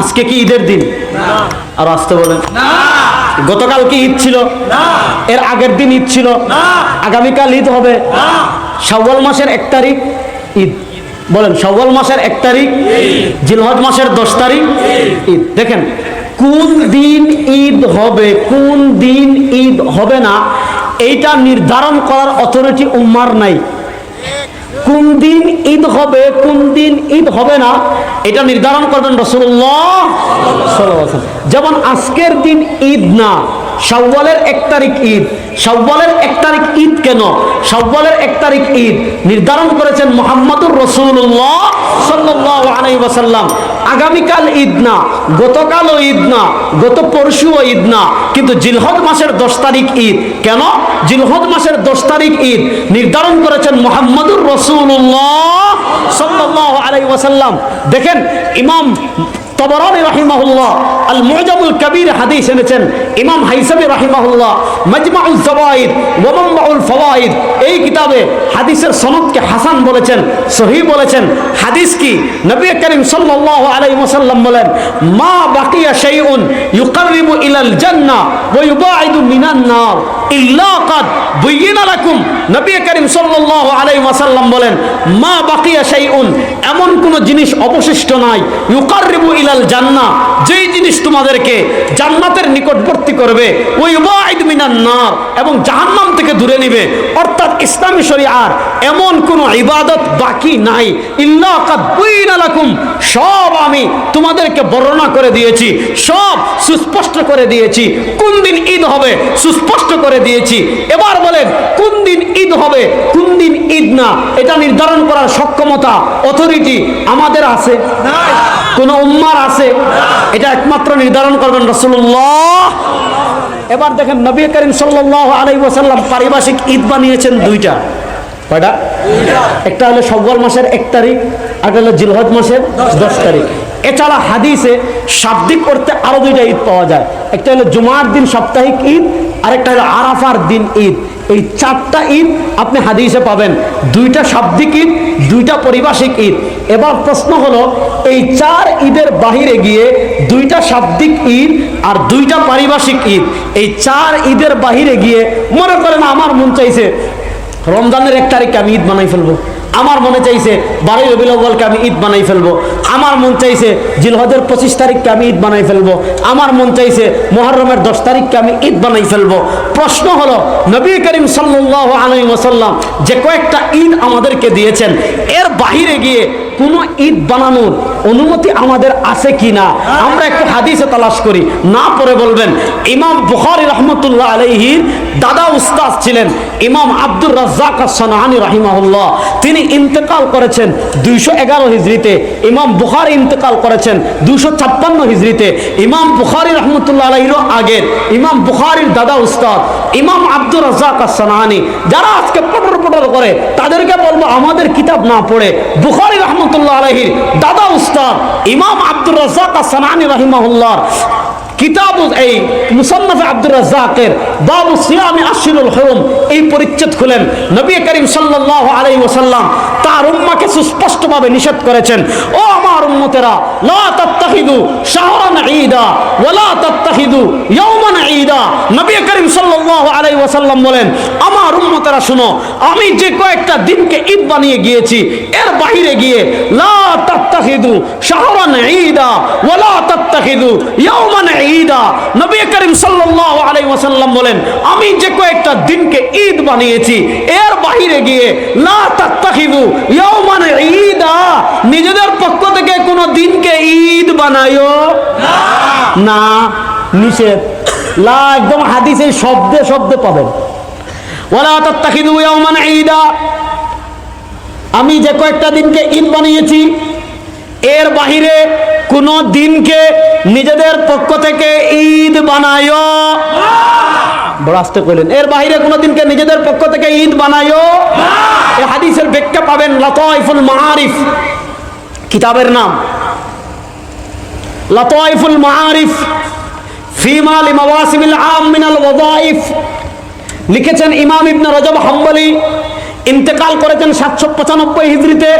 আজকে কি ঈদের দিন? আর আসতে বলেন। গতকাল কি ঈদ ছিল? এর আগের দিন ঈদ ছিল। আগামীকাল ঈদ হবে। শাওয়াল মাসের এক তারিখ ঈদ। বলেন শাওয়াল মাসের এক তারিখ জিলহজ মাসের দশ তারিখ ঈদ। দেখেন কোন দিন ঈদ হবে কোন দিন ঈদ হবে না এইটা নির্ধারণ করার অথরিটি উম্মার নাই। কোন দিন ঈদ হবে, কোন দিন ঈদ হবে না, এটা নির্ধারণ করবেন রসুল্লাহ যেমন আজকের দিন ঈদ না শাওয়ালের এক তারিখ ঈদ। শাওয়ালের এক তারিখ ঈদ কেন? শাওয়ালের এক তারিখ ঈদ নির্ধারণ করেছেন মোহাম্মদুর রসুল্লাহ সাল্লাহ আগামীকাল ঈদ না, গতকালও ঈদ না, গত পরশুও ঈদ না। কিন্তু জিলহদ মাসের দশ তারিখ ঈদ। কেন? জিলহদ মাসের দশ তারিখ ঈদ নির্ধারণ করেছেন মোহাম্মদুর রসুল্লাহ সাল্লাহ আলাই ওয়াসাল্লাম। দেখেন, ইমাম তবরানি রাহিমাহুল্লাহ আল মুজামুল কবির হাদিস এনেছেন ইমাম হাইসামি রাহিমাহুল্লাহ, মাজমাউল জবাইদ ওয়া মানবাউল ফাওয়াইদ, এই কিতাবে হাদিসের সনদকে হাসান বলেছেন সহি বলেছেন। হাদিস কি? নবী করিম সাল্লাল্লাহু আলাইহি ওয়াসাল্লাম বলেন, মা বাকিয়া শাইউন ইউকাররিবু ইলাল জান্নাহ ওয়া ইউবাইদু মিনান নার ইল্লা কাদ বুয়িনা লাকুম। নবী করিম সাল্লাল্লাহু আলাইহি ওয়াসাল্লাম বলেন, মা বাকিয়া শাইউন, এমন কোন জিনিস অবশিষ্ট নাই। ইউকাররিবু ইলাল জান্নাহ যেই জিনিস তোমাদেরকে জান্নাতের নিকটবর্তী করবে। ওই মিনান নার এবং জাহান্নাম থেকে দূরে নিবে। অর্থাৎ ইসলামী শরিয়ার এমন কোন ইবাদত বাকি নাই। ইল্লা সব আমি তোমাদেরকে বর্ণনা করে দিয়েছি, সব সুস্পষ্ট করে দিয়েছি। কোন দিন ঈদ হবে সুস্পষ্ট করে দিয়েছি। এবার বলেন, কোন দিন ঈদ হবে, কোন দিন ঈদ না, এটা নির্ধারণ করার সক্ষমতা অথরিটি আমাদের আছে? কোন উম্মার আছে? এটা একমাত্র নির্ধারণ করবেন রসুল্লাহ এবার দেখেন নবী করিম সাল্লাহ আলাই পারিভাষিক ঈদ বানিয়েছেন দুইটা। কয়টা? একটা হলো সব্বর মাসের এক তারিখ একটা হলো জিলহজ মাসের দশ তারিখ। এছাড়া হাদিসে শাব্দিক করতে আরও দুইটা ঈদ পাওয়া যায়। একটা হলো জুমার দিন সাপ্তাহিক ঈদ, আরেকটা হলো আরাফার দিন ঈদ। এই চারটা ঈদ আপনি হাদিসে পাবেন। দুইটা শাব্দিক ঈদ, দুইটা পরিভাষিক ঈদ। এবার প্রশ্ন হলো, এই চার ঈদের বাহিরে গিয়ে দুইটা শাব্দিক ঈদ আর দুইটা পারিভাষিক ঈদ, এই চার ঈদের বাহিরে গিয়ে মনে করেন আমার মন চাইছে রমজানের এক তারিখকে আমি ঈদ বানাই ফেলব। আমার মনে চাইছে বারোই রবিউল আব্বালকে আমি ঈদ বানাই ফেলব। আমার মন চাইছে জিলহজের পঁচিশ তারিখকে আমি ঈদ বানাই ফেলব। আমার মন চাইছে মহরমের দশ তারিখকে আমি ঈদ বানাই ফেলব। প্রশ্ন হলো, নবী করিম সাল্লাহ আলাই সাল্লাম যে কয়েকটা ঈদ আমাদেরকে দিয়েছেন, এর বাহিরে গিয়ে কোনো ঈদ বানানোর অনুমতি আমাদের আছে কি না আমরা একটু হাদিসে তালাশ করি। না পরে বলবেন। ইমাম বুখারি রহমতুল্লাহ আলহির দাদা উস্তাদ ছিলেন, ইমাম আব্দুর রাজ্জাক সানাহানি রাহিমাহুল্লাহ। তিনি ইন্তেকাল করেছেন দুইশো এগারো হিজড়িতে। ইমাম বুখারি ইন্তেকাল করেছেন দুশো ছাপ্পান্ন হিজড়িতে। ইমাম বুখারি রহমতুল্লাহ আলহিরও আগের। ইমাম বুখারির দাদা উস্তাদ। ইমাম আব্দুর রাজ্জাক সানাহানি যারা আজকে পটর করে, তাদেরকে বলব, আমাদের কিতাব না পড়ে। বুখারি রহমতুল্লাহ আলহির দাদা উস্তাদ ইমাম আব্দুর রাজ্জাক সানাহানি রাহিমাহুল্লাহ কিতাব এই মুসান্নফ আব্দুর রাজ্জাকের বাবু সিয়ামি আশিরুল হরম, এই পরিচ্ছেদ খুলেন। নবী করিম সাল্লাল্লাহু আলাইহি ওয়াসাল্লাম তার উম্মাকে সুস্পষ্টভাবে নিষেধ করেছেন, ও আমার উম্মতেরা, লা তাত্তাখিদু শাহরান ঈদা ওয়ালা তাত্তাখিদু আমি যে কয়েকটা দিনকে ঈদ বানিয়ে গিয়েছি বলেন, আমি যে কয়েকটা দিনকে ঈদ বানিয়েছি, এর বাইরে গিয়ে লা নিজেদের পক্ষ থেকে কোনো দিনকে ঈদ বানায়ো না, নিষেধ। লা, একদম হাদিসে শব্দে শব্দে পাবেন। আমি যে কয়েকটা দিনকে ঈদ বানিয়েছি, এর বাহিরে কোন দিনকে নিজেদের পক্ষ থেকে ঈদ বানায় বড় আসতে কইলেন, এর বাহিরে কোন দিনকে নিজেদের পক্ষ থেকে ঈদ বানায় এই হাদিসের ব্যাখ্যা পাবেন, লতাইফুল মাআরিফ, কিতাবের নাম। লতাইফুল মাআরিফ ফিমা লিমাওয়াসিমিল আম মিনাল লিখেছেন ইমাম ইবনে রজব হাম্বলি। ইন্তেকাল করেছেন সাতশো পঁচানব্বই হিজড়িতে।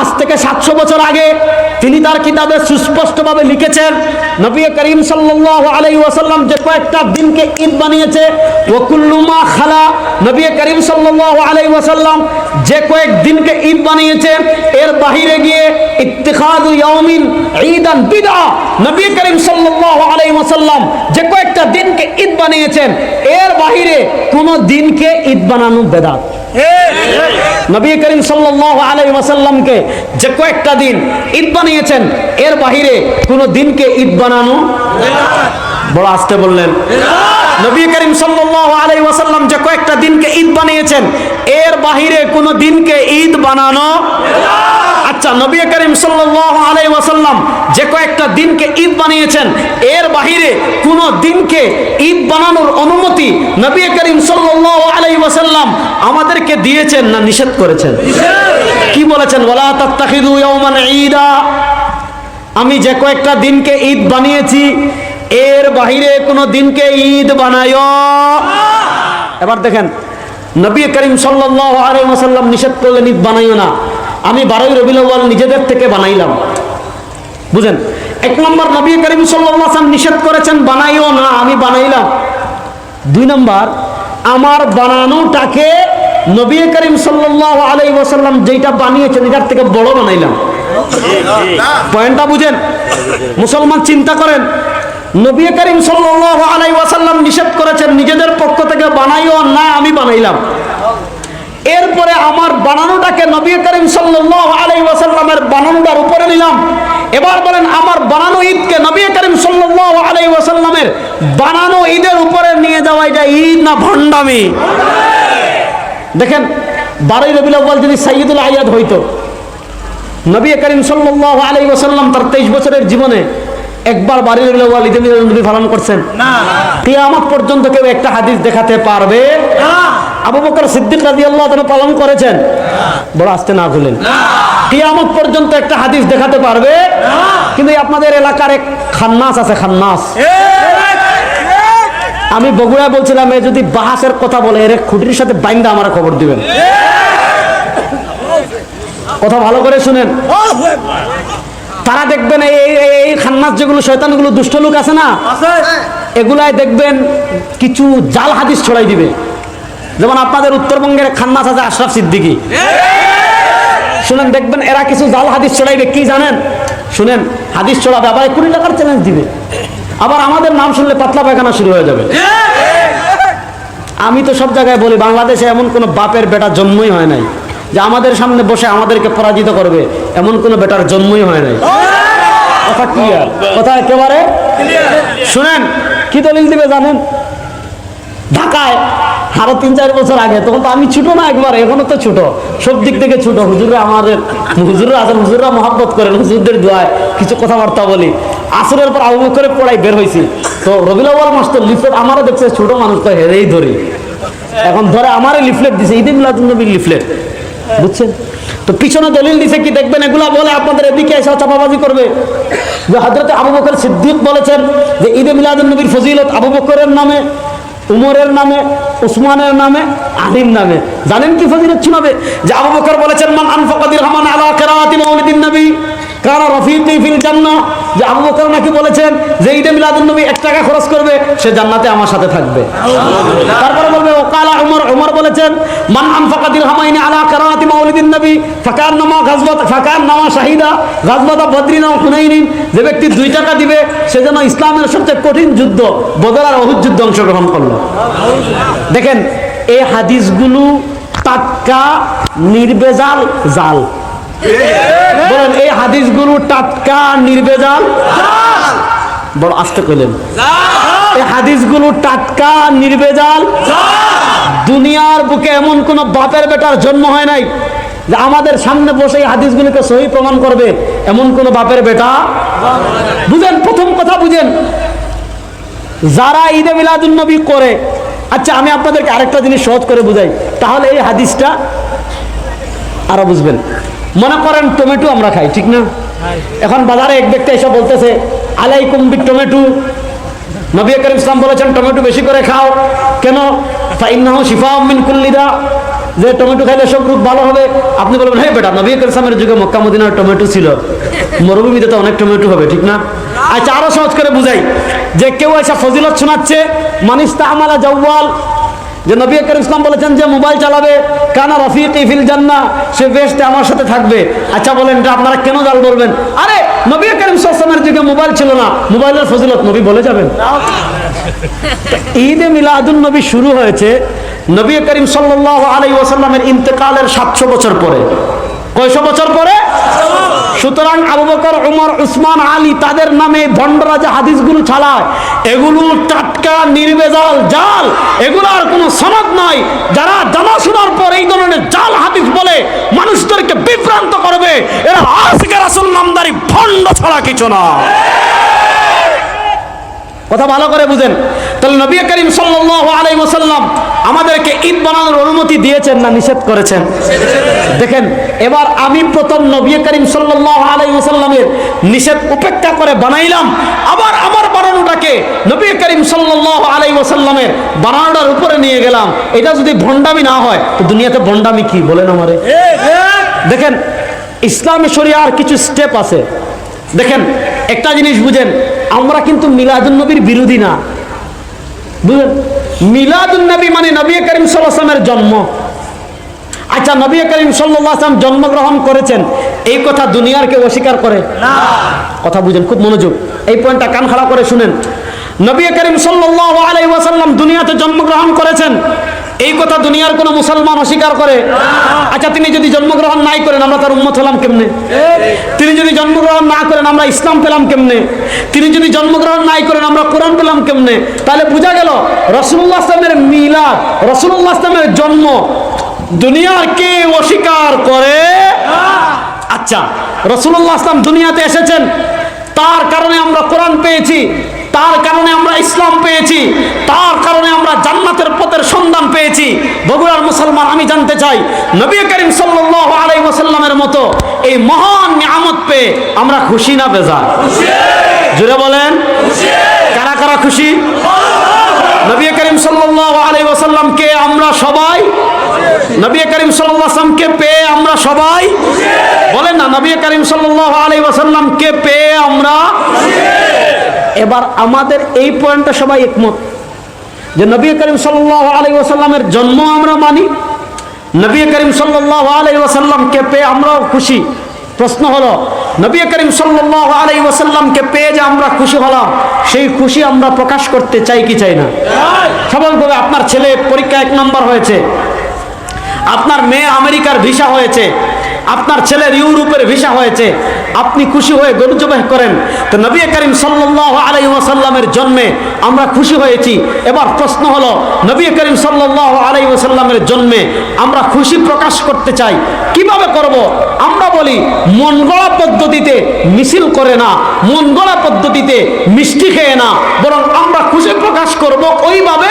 আজ থেকে সাতশো বছর আগে তিনি তার কিতাবে সুস্পষ্টভাবে লিখেছেন, নবী করিম সাল্লাল্লাহু আলাইহি ওয়াসাল্লাম যে কয়েকটা দিনকে ঈদ বানিয়েছে ওকুল্লুমা খালা, নবী করিম সাল্লাল্লাহু আলাইহি ওয়াসাল্লাম যে কয়েক দিনকে ঈদ বানিয়েছে, এর বাহিরে গিয়ে ইত্তিখাদু ইয়াউমিন ঈদান বিদআ, নবী করিম সাল্লাল্লাহু আলাইহি ওয়াসাল্লাম যে কয়েকটা দিনকে ঈদ বানিয়েছেন, এর বাহিরে কোন দিনকে ঈদ বানানো বেদাত। নবী করিম সাল্লাল্লাহু আলাই ওয়াসাল্লামকে যে কয়েকটা দিন ঈদ বানিয়েছেন, এর বাহিরে কোন দিনকে ঈদ বানানো বড় আসতে বললেন। নবী করিম সাল্লাল্লাহু আলাই ওয়াসাল্লাম যে কয়েকটা দিনকে ঈদ বানিয়েছেন, এর বাহিরে কোন দিনকে ঈদ বানানো আচ্ছা নবী করিম সাল্লাল্লাহু আলাইহি ওয়াসাল্লাম যে কয়েকটা দিনকে ঈদ বানিয়েছেন, এর বাহিরে কোন দিনকে ঈদ বানানোর অনুমতি নবী করিম সাল্লাল্লাহু আলাইহি ওয়াসাল্লাম আমাদেরকে দিয়েছেন না নিষেধ করেছেন? কি বলেছেন? আমি যে কয়েকটা দিনকে ঈদ বানিয়েছি, এর বাহিরে কোনো দিনকে ঈদ বানায়। এবার দেখেন, নবী করিম ওয়াসাল্লাম নিষেধ করলেন ঈদ বানাইও না। আমি বারোই আউয়াল নিজেদের থেকে বানাইলাম। বুঝেন? এক নম্বর নবী করিম ওয়াসাল্লাম নিষেধ করেছেন, বানাইও না, আমি বানাইলাম। দুই নম্বর, আমার বানানোটাকে নবী করিম সাল্লাল্লাহু আলাইহি ওয়াসাল্লাম যেটা বানিয়েছেন, এটার থেকে বড় বানাইলাম। পয়েন্টটা বুঝেন? মুসলমান চিন্তা করেন, নবী করিম সাল্লাল্লাহু আলাইহি ওয়াসাল্লাম নিষেধ করেছেন, নিজেদের পক্ষ থেকে বানাইও না, আমি বানাইলাম। এরপরে আমার বানানোটাকে নবী করিম সাল্লাল্লাহু আলাইহি ওয়াসাল্লামের বানানোটার উপরে নিলাম। এবার বলেন আমার বানানো ঈদকে নবী করিম আলাইহি ওয়াসাল্লামের বানানো ঈদের উপরে নিয়ে যাওয়া এটা ঈদ না ভণ্ডামি? দেখেন বারোই রবিউল আউয়াল যদি সাইয়্যিদুল আয়াদ হইতো নবী করিম সাল্লাল্লাহু আলাইহি ওয়াসাল্লাম তার 23 বছরের জীবনে একবার বাড়ির ঈদে মিলাদ নবী পালন করছেন। না। কিয়ামত পর্যন্ত কেউ একটা হাদিস দেখাতে পারবে? আবু বকর সিদ্দিক রাদিয়াল্লাহু তাআলা পালন করেছেন। বড় আস্তে না ভুলেন। কিয়ামত পর্যন্ত একটা হাদিস দেখাতে পারবে। কিন্তু আপনাদের এলাকার এক খান্নাস আছে খান্নাস। আমি বগুড়ায় বলছিলাম এ যদি বাহাসের কথা বলে এর খুঁটির সাথে বাইন্দা আমার খবর দিবেন। কথা ভালো করে শুনেন। তারা দেখবেন এই এই- এই- এই খান্নাস যেগুলো শয়তানগুলো দুষ্ট লোক আছে না এগুলাই দেখবেন কিছু জাল হাদিস ছড়াই দিবে। যেমন আপনাদের উত্তরবঙ্গের খান্নাস আছে আশরাফ সিদ্দিকী। শুনেন, দেখবেন এরা কিছু জাল হাদিস ছড়াইবে, কি জানেন? শুনেন, হাদিস ছড়াবে, আবার কুড়ি টাকার চ্যালেঞ্জ দিবে। আবার আমাদের নাম শুনলে পাতলা পায়খানা শুরু হয়ে যাবে। আমি তো সব জায়গায় বলি, বাংলাদেশে এমন কোনো বাপের বেটা জন্মই হয় নাই, যে আমাদের সামনে বসে আমাদেরকে পরাজিত করবে, এমন কোনো বেটার জন্মই হয় নাই। কথা কি আর? কথা একেবারে শুনেন, কি দলিল দিবে জানেন? ঢাকায় আরও তিন, চার বছর আগে, তখন তো আমি ছোট না একবার, এখনও তো ছোট। সব দিক থেকে ছোট। হুজুররা আমাদের হুজুররা আছেন, হুজুররা মহাব্বত করেন, হুজুরদের দোয়ায় কিছু কথাবার্তা বলি। আসরের পর আবু করে পড়াই বের হয়েছি। তো রবিউল আউয়াল মাস্টার লিফলেট, আমারও দেখছে ছোট মানুষ তো হেরেই ধরি। এখন ধরে আমারই লিফলেট দিছে, ঈদে মিলাদুল নবীর লিফলেট। বুঝছেন? তো পিছনে দলিল দিছে কি দেখবেন? এগুলা বলে আপনাদের এদিকে এসে চাপাবাজি করবে। যে হজরত আবু বকর সিদ্দিক বলেছেন যে ঈদে মিলাদুল নবীর ফজিলত আবু বকরের নামে। উমরের নামে, উসমানের নামে আলীর নামে। জানেন কি ফজিলত শোনাবে যে আবু বকর বলেছেন, মান আনফাকাদির রহমান আলা কিরাআতি মাউলিদিন নবী। কারা রফিকি ফিল জান্নাহ? যে আবু বকর নাকি বলেছেন যে ঈদে মিলাদুন নবী এক টাকা খরচ করবে সে জান্নাতে আমার সাথে থাকবে। তারপরে বলবে ওকালা উমর উমর বলেছেন মান আনফাকা দিরহামাইনি আলা কিরাআতি মাউলিদিন নবী ফাকান নামা গাজওয়াত ফাকান নামা শাহিদা গাজওয়াত বদরিন ও হুনাইনিন যে ব্যক্তি দুই টাকা দিবে সে যেন ইসলামের সবচেয়ে কঠিন যুদ্ধ বদর আর অহুদ যুদ্ধে অংশগ্রহণ করল। দেখেন এই হাদিসগুলো টাটকা নির্বেজাল জাল। বলেন এই হাদিসগুলো টাটকা নির্বেজাল? বড় আস্তে কইলেন। এই হাদিসগুলো টাটকা নির্বেজাল? দুনিয়ার বুকে এমন কোন বাপের বেটার জন্ম হয় নাই যে আমাদের সামনে বসে এই হাদিসগুলোকে সহি প্রমাণ করবে এমন কোন বাপের বেটা? বুঝেন প্রথম কথা বুঝেন। যারা ঈদে মিলাদুল নবী করে আচ্ছা আমি আপনাদেরকে আরেকটা জিনিস সহজ করে বুঝাই। তাহলে এই হাদিসটা আরও বুঝবেন। মনে করেন টমেটো আমরা খাই, ঠিক না? এখন বাজারে এক ব্যক্তি এসে বলতেছে আলাই বি টমেটো নবী করিম ইসলাম বলেছেন টমেটো বেশি করে খাও। কেন? শিফা মিন কুল্লিদা যে টমেটো খাইলে সব রোগ ভালো হবে। আপনি বলবেন হ্যাঁ বেটা, নবী ইসলামের যুগে মক্কা টমেটো ছিল। মরুভূমিতে তো অনেক টমেটো হবে, ঠিক না? আচ্ছা আরও সহজ করে বুঝাই, যে কেউ এসে ফজিলত শোনাচ্ছে, মানিস তাহমালা জওয়াল। যে নবী করিম ইসলাম বলেছেন যে মোবাইল চালাবে, কানা রফিক ফিল জান্না সে বেস্টে আমার সাথে থাকবে। আচ্ছা বলেন, এটা আপনারা কেন জাল বলবেন আরে, নবী করিম সাল্লামের যুগে মোবাইল ছিল না, মোবাইলের ফজিলত নবী বলে যাবেন। ঈদে মিলাদুন নবী শুরু হয়েছে নবী করিম সাল্লাহ আলাই ওয়াসাল্লামের ইন্তেকালের সাতশো বছর পরে। কয়শো বছর পরে? সুতরাং আবু বকর, উমর, উসমান, আলী তাদের নামে ভণ্ডরা যে হাদিসগুলো ছাড়ায় এগুলো টাটকা, নির্বেজাল জাল, এগুলো আর কোনো সনদ নয় যারা জানা শোনার পর এই ধরনের জাল হাদিস বলে, মানুষদেরকে বিভ্রান্ত করবে, এরা আজকের আসল নামদারি ভণ্ড ছাড়া কিছু না। কথা ভালো করে বুঝেন। তাহলে নবী করিম আলাইহি ওয়াসাল্লাম আমাদেরকে ঈদ বানানোর অনুমতি দিয়েছেন না নিষেধ করেছেন? দেখেন, এবার আমি প্রথম নবী করিম সাল্লাল্লাহু আলাইহি ওয়াসাল্লামের নিষেধ উপেক্ষা করে বানাইলাম, আবার আমার বানানোটাকে নবী করিম সাল্লাল্লাহু আলাইহি ওয়াসাল্লামের বানানোটার উপরে নিয়ে গেলাম। এটা যদি ভণ্ডামি না হয়, তো দুনিয়াতে ভণ্ডামি কি, বলেন আমারে? দেখেন, ইসলামী শরিয়ার কিছু স্টেপ আছে। দেখেন, একটা জিনিস বুঝেন, আমরা কিন্তু মিলাদুন নবীর বিরোধী না। বুঝলেন? মিলাদুল নবী মানে নবী করিম সাল্লামের জন্ম। আচ্ছা নবী করিম সাল্লাম জন্মগ্রহণ করেছেন। এই কথা দুনিয়ার কেউ অস্বীকার করে? কথা বুঝেন খুব মনোযোগ। এই পয়েন্টটা কান খাড়া করে শুনেন। নবী করিম সাল্লাল্লাহু আলাইহি ওয়াসাল্লাম দুনিয়াতে জন্মগ্রহণ করেছেন। এই কথা দুনিয়ার কোনো মুসলমান অস্বীকার করে? আচ্ছা তিনি যদি জন্মগ্রহণ নাই করেন, আমরা তার উম্মত হলাম কেমনে? তিনি যদি জন্মগ্রহণ না করেন, আমরা ইসলাম পেলাম কেমনে? তিনি যদি জন্মগ্রহণ নাই করেন, আমরা কোরআন পেলাম কেমনে? তাহলে বোঝা গেল রসুল্লাহ আসলামের মিলাদ রসুল্লাহ জন্ম, দুনিয়ার কে অস্বীকার করে? আচ্ছা রসুল্লাহ দুনিয়াতে এসেছেন, তার কারণে আমরা কোরআন পেয়েছি, তার কারণে আমরা ইসলাম পেয়েছি, তার কারণে আমরা জান্নাতের বগুড়ার মুসলমান, আমি জানতে চাই, নবী করিম সাল্লাল্লাহু আলাইহি ওয়াসাল্লামের মতো এই মহান নিয়ামত পেয়ে আমরা খুশি না বেজার? জুড়ে বলেন। কারা কারা খুশি? নবী করিম সাল্লাল্লাহু আলাইহি ওয়াসাল্লামকে আমরা সবাই, নবী করিম আলাইহি পেয়ে আমরা সবাই, বলেন না, নবী করিম সাল্লাল্লাহু আলাইহি ওয়াসাল্লামকে পেয়ে আমরা, এবার আমাদের এই পয়েন্টটা সবাই একমত। যে নবী করিম সাল্লাল্লাহু আলাইহি ওয়াসাল্লামের জন্ম আমরা মানি, নবী করিম সাল্লাল্লাহু আলাইহি ওয়াসাল্লামকে পেয়ে আমরাও খুশি। প্রশ্ন হলো, নবী করিম সাল্লাল্লাহু আলাইহি ওয়াসাল্লামকে পেয়ে যে আমরা খুশি হলাম, সেই খুশি আমরা প্রকাশ করতে চাই কি চাই না? সফলভাবে আপনার ছেলে পরীক্ষা এক নম্বর হয়েছে। আপনার মেয়ে আমেরিকার ভিসা হয়েছে। আপনার ছেলের ইউরোপের ভিসা হয়েছে, আপনি খুশি হয়ে গরু জবাহ করেন। তো নবী করিম সাল্লাল্লাহু আলাইহি ওয়াসাল্লামের জন্মে আমরা খুশি হয়েছি। এবার প্রশ্ন হলো, নবী করিম সাল্লাল্লাহু আলাইহি ওয়াসাল্লামের জন্মে আমরা খুশি প্রকাশ করতে চাই? কীভাবে করব? আমরা বলি মন গড়া পদ্ধতিতে মিছিল করে না মন গড়া পদ্ধতিতে মিষ্টি খেয়ে না, বরং আমরা খুশি প্রকাশ করব। ওইভাবে